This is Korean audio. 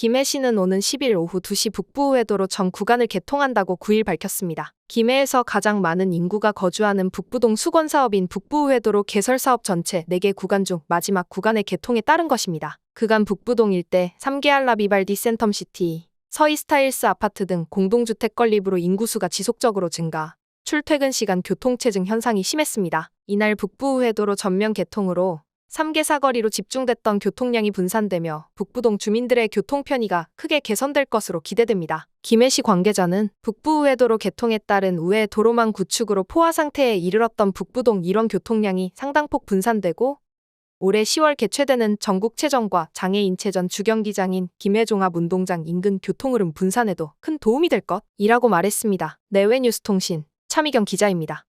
김해 시는 오는 10일 오후 2시 북부우회도로 전 구간을 개통한다고 9일 밝혔습니다. 김해에서 가장 많은 인구가 거주하는 북부동 수건 사업인 북부우회도로 개설 사업 전체 4개 구간 중 마지막 구간의 개통에 따른 것입니다. 그간 북부동 일대 3개 알라 비발디 센텀시티, 서희 스타일스 아파트 등 공동주택 건립으로 인구수가 지속적으로 증가, 출퇴근 시간 교통체증 현상이 심했습니다. 이날 북부우회도로 전면 개통으로 3개 사거리로 집중됐던 교통량이 분산되며 북부동 주민들의 교통 편의가 크게 개선될 것으로 기대됩니다. 김해시 관계자는 북부 우회도로 개통에 따른 우회 도로망 구축으로 포화 상태에 이르렀던 북부동 일원 교통량이 상당폭 분산되고 올해 10월 개최되는 전국체전과 장애인체전 주경기장인 김해종합 운동장 인근 교통흐름 분산에도 큰 도움이 될 것이라고 말했습니다. 내외뉴스통신 차미경 기자입니다.